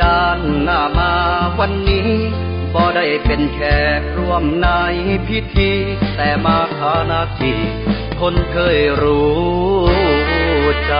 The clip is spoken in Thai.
ด้านหน้ามาวันนี้บ่ได้เป็นแขกร่วมในพิธี แต่มาคานาทีคนเคยรู้ใจ